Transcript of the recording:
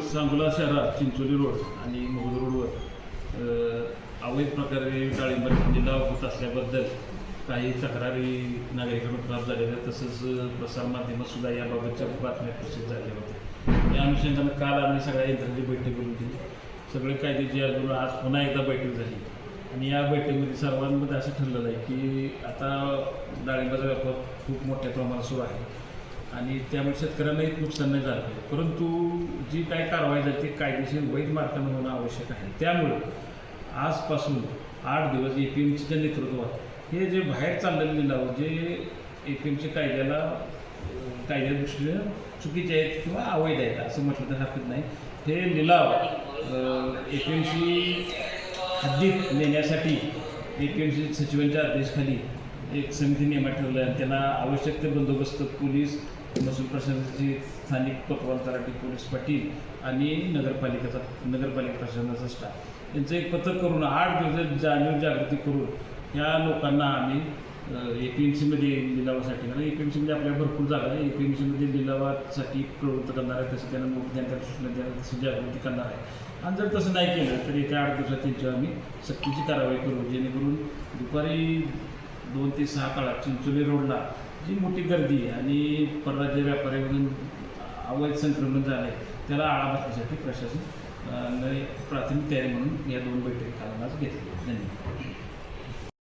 सांगोला शहरात चिंचोली रोड आणि मोहद रोडवर अवैध प्रकारे डाळिंबाचा लिलाव होत असल्याबद्दल काही तक्रारी नागरिकांना प्राप्त झालेल्या तसंच अ, प्रसारमाध्यमात सुद्धा याबाबतच्या बातम्या प्रसिद्ध झाल्या होत्या. या अनुषंगानं काल आम्ही सगळ्या यंत्रांची बैठक करून दिली सगळे कायद्याची अर्ज आज पुन्हा एकदा बैठक झाली. आणि या बैठकीमध्ये सर्वांमध्ये असं ठरलेलं आहे की आता डाळिंबाचा व्यापार खूप मोठ्या प्रमाणात सुरू आहे. आणि त्यामुळे शेतकऱ्यांनाही नुकसान नाही झालं परंतु जी काय कारवाई झाली ती कायदेशीर वैध मार्गाने होणं आवश्यक आहे. त्यामुळं आजपासून आठ दिवस ए पी एमसीच्या नेतृत्वात हे जे बाहेर चाललेले लिलाव जे ए पी एमसी कायद्याला अं, कायद्या दृष्टीने चुकीचे आहेत किंवा अवैध आहेत असं म्हटलं तर हरकत नाही. हे लिलाव ए पी एम सी हद्दीत नेण्यासाठी ए पी एम सी सचिवांच्या आदेशाखाली एक समिती नेमा ठेवलं आहे आणि त्यांना आवश्यक ते बंदोबस्त पोलीस महसूल प्रशासनाची स्थानिक कोतवाल तलाठी पोलीस पाटील आणि नगरपालिकेचा नगरपालिका प्रशासनाचा स्टाफ यांचं एक पथक करून आठ दिवस जाणीव जागृती करून ह्या लोकांना आम्ही ए पी एम सीमध्ये लिलावासाठी म्हणजे कारण ए पी एम सीमध्ये आपल्या भरपूर जागा आहे ए पी एम सीमध्ये लिलावासाठी प्रवृत्त करणार आहे तसं त्यांना नोट त्यांच्या सूचना देणार तशी जागृती करणार आहे आणि जर तसं नाही केलं तर येत्या आठ दिवसात त्यांच्यावर आम्ही सक्तीची कारवाई करू जेणेकरून दुपारी दोन ते सहा काळात चिंचोली रोडला जी मोठी गर्दी आणि परराज्य व्यापाऱ्यामधून अवैध संक्रमण झालं आहे त्याला आळा बसण्यासाठी प्रशासन प्राथमिक तयारी म्हणून या दोन बैठकी काल घेतली धन्यवाद.